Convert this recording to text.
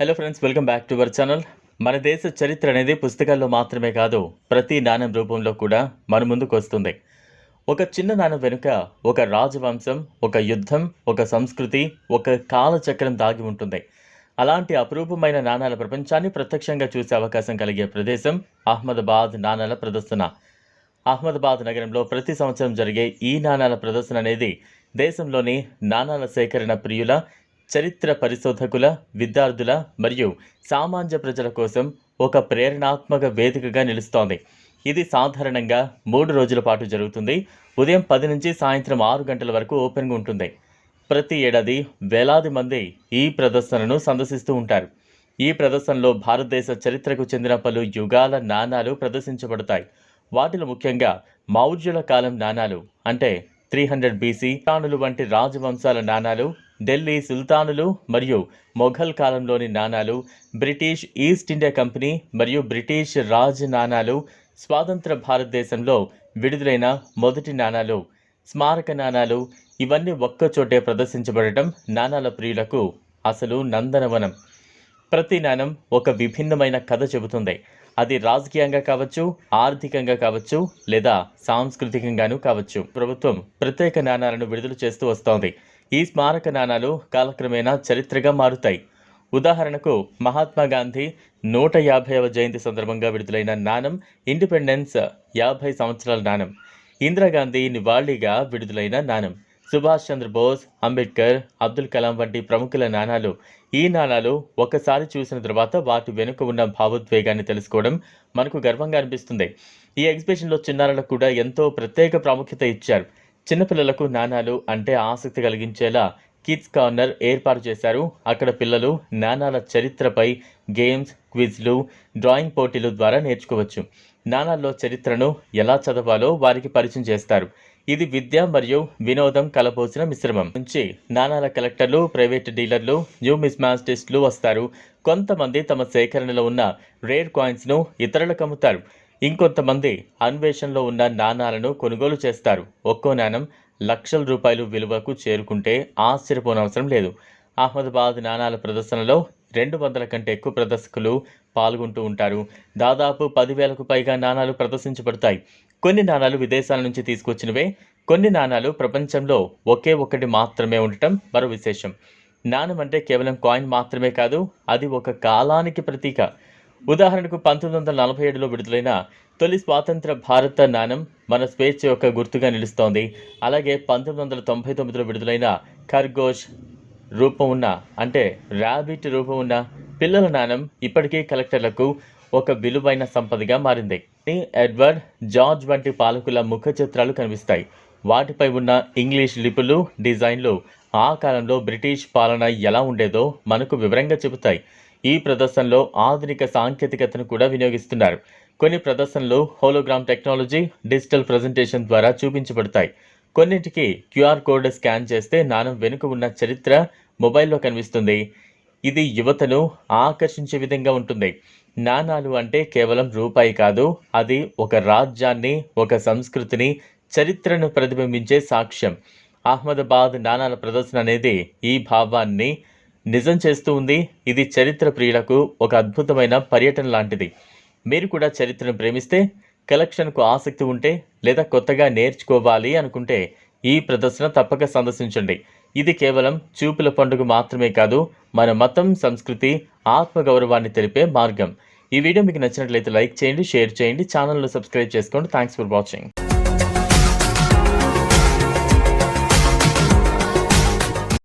Hello friends welcome back to our channel మన దేశ చరిత్ర అనేది పుస్తకాల్లో మాత్రమే కాదు ప్రతి నాణం రూపంలో కూడా మన ముందుకు వస్తుంది. ఒక చిన్న నాణం వెనుక ఒక రాజవంశం ఒక యుద్ధం ఒక సంస్కృతి ఒక కాలచక్రం దాగి ఉంటుంది. అలాంటి అపురూపమైన నాణాల ప్రపంచాన్ని ప్రత్యక్షంగా చూసే అవకాశం కలిగే ప్రదేశం అహ్మదాబాద్ నాణాల ప్రదర్శన. అహ్మదాబాద్ నగరంలో ప్రతి సంవత్సరం జరిగే ఈ నాణాల ప్రదర్శన అనేది దేశంలోని నాణాల సేకరణ ప్రియుల చరిత్ర పరిశోధకుల విద్యార్థుల మరియు సామాన్య ప్రజల కోసం ఒక ప్రేరణాత్మక వేదికగా నిలుస్తోంది. ఇది సాధారణంగా మూడు రోజుల పాటు జరుగుతుంది. ఉదయం పది నుంచి సాయంత్రం ఆరు గంటల వరకు ఓపెన్గా ఉంటుంది. ప్రతి ఏడాది వేలాది మంది ఈ ప్రదర్శనను సందర్శిస్తూ ఉంటారు. ఈ ప్రదర్శనలో భారతదేశ చరిత్రకు చెందిన పలు యుగాల నాణాలు ప్రదర్శించబడతాయి. వాటిలో ముఖ్యంగా మౌర్యుల కాలం నాణాలు అంటే త్రీ హండ్రెడ్ బీసీ సుల్తానులు వంటి రాజవంశాల నాణాలు ఢిల్లీ సుల్తానులు మరియు మొఘల్ కాలంలోని నాణాలు బ్రిటిష్ ఈస్ట్ ఇండియా కంపెనీ మరియు బ్రిటిష్ రాజ్ నాణాలు స్వాతంత్ర భారతదేశంలో విడుదలైన మొదటి నాణాలు స్మారక నాణాలు. ఇవన్నీ ఒక్కచోటే ప్రదర్శించబడటం నాణాల ప్రియులకు అసలు నందనవనం. ప్రతి నాణం ఒక విభిన్నమైన కథ చెబుతుంది. అది రాజకీయంగా కావచ్చు ఆర్థికంగా కావచ్చు లేదా సాంస్కృతికంగానూ కావచ్చు. ప్రభుత్వం ప్రత్యేక నాణాలను విడుదల చేస్తూ వస్తోంది. ఈ స్మారక నాణాలు కాలక్రమేణా చరిత్రగా మారుతాయి. ఉదాహరణకు మహాత్మా గాంధీ నూట యాభైవ జయంతి సందర్భంగా విడుదలైన నాణం ఇండిపెండెన్స్ యాభై సంవత్సరాల నాణం ఇందిరాగాంధీ నివాళిగా విడుదలైన నాణం సుభాష్ చంద్రబోస్ అంబేద్కర్ అబ్దుల్ కలాం వంటి ప్రముఖుల నాణాలు ఈ నాణాలు ఒకసారి చూసిన తర్వాత వాటి వెనుక ఉన్న భావోద్వేగాన్ని తెలుసుకోవడం మనకు గర్వంగా అనిపిస్తుంది. ఈ ఎగ్జిబిషన్లో చిన్నారులకు కూడా ఎంతో ప్రత్యేక ప్రాముఖ్యత ఇచ్చారు. చిన్నపిల్లలకు నాణాలు అంటే ఆసక్తి కలిగించేలా కిడ్స్ కార్నర్ ఏర్పాటు చేశారు. అక్కడ పిల్లలు నాణాల చరిత్రపై గేమ్స్ క్విజ్లు డ్రాయింగ్ పోటీలు ద్వారా నేర్చుకోవచ్చు. నాణాల్లో చరిత్రను ఎలా చదవాలో వారికి పరిచయం చేస్తారు. ఇది విద్య మరియు వినోదం కలపోసిన మిశ్రమం. నుంచి నాణాల కలెక్టర్లు ప్రైవేట్ డీలర్లు న్యూ మిస్మాస్టిస్టులు వస్తారు. కొంతమంది తమ సేకరణలో ఉన్న రేర్ కాయిన్స్ను ఇతరులకు అమ్ముతారు. ఇంకొంతమంది అన్వేషణలో ఉన్న నాణాలను కొనుగోలు చేస్తారు. ఒక్కో నాణం లక్షల రూపాయలు విలువకు చేరుకుంటే ఆశ్చర్యపోనవసరం లేదు. అహ్మదాబాద్ నాణాల ప్రదర్శనలో రెండు వందల కంటే ఎక్కువ ప్రదర్శకులు పాల్గొంటూ ఉంటారు. దాదాపు పదివేలకు పైగా నాణాలు ప్రదర్శించబడతాయి. కొన్ని నాణాలు విదేశాల నుంచి తీసుకొచ్చినవే కొన్ని నాణాలు ప్రపంచంలో ఒకే ఒకటి మాత్రమే ఉండటం మరో విశేషం. నాణం అంటే కేవలం కాయిన్ మాత్రమే కాదు అది ఒక కాలానికి ప్రతీక. ఉదాహరణకు పంతొమ్మిది వందల నలభై ఏడులో విడుదలైన తొలి స్వాతంత్ర భారత నాణం మన స్వేచ్ఛ యొక్క గుర్తుగా నిలుస్తోంది. అలాగే పంతొమ్మిది వందల తొంభై తొమ్మిదిలో విడుదలైన ఖర్గోష్ రూపం ఉన్న అంటే ర్యాబిట్ రూపం ఉన్న పిల్లల నాణం ఇప్పటికీ కలెక్టర్లకు ఒక విలువైన సంపదగా మారింది. ఎడ్వర్డ్ జార్జ్ వంటి పాలకుల ముఖ చిత్రాలు కనిపిస్తాయి. వాటిపై ఉన్న ఇంగ్లీష్ లిపులు డిజైన్లు ఆ కాలంలో బ్రిటిష్ పాలన ఎలా ఉండేదో మనకు వివరంగా చెబుతాయి. ఈ ప్రదర్శనలో ఆధునిక సాంకేతికతను కూడా వినియోగిస్తున్నారు. కొన్ని ప్రదర్శనలు హోలోగ్రామ్ టెక్నాలజీ డిజిటల్ ప్రజెంటేషన్ ద్వారా చూపించబడతాయి. కొన్నింటికి క్యూఆర్ కోడ్ స్కాన్ చేస్తే నాణం వెనుక ఉన్న చరిత్ర మొబైల్లో కనిపిస్తుంది. ఇది యువతను ఆకర్షించే విధంగా ఉంటుంది. నాణాలు అంటే కేవలం రూపాయి కాదు అది ఒక రాజ్యాన్ని ఒక సంస్కృతిని చరిత్రను ప్రతిబింబించే సాక్ష్యం. అహ్మదాబాద్ నాణాల ప్రదర్శన అనేది ఈ భావాన్ని నిజం చేస్తూ ఉంది. ఇది చరిత్ర ప్రియులకు ఒక అద్భుతమైన పర్యటన లాంటిది. మీరు కూడా చరిత్రను ప్రేమిస్తే కలెక్షన్కు ఆసక్తి ఉంటే లేదా కొత్తగా నేర్చుకోవాలి అనుకుంటే ఈ ప్రదర్శన తప్పక సందర్శించండి. ఇది కేవలం చూపుల పండుగ మాత్రమే కాదు మన మతం సంస్కృతి ఆత్మగౌరవాన్ని తెలిపే మార్గం. ఈ వీడియో మీకు నచ్చినట్లయితే లైక్ చేయండి షేర్ చేయండి ఛానల్ను సబ్స్క్రైబ్ చేసుకోండి. Thanks for watching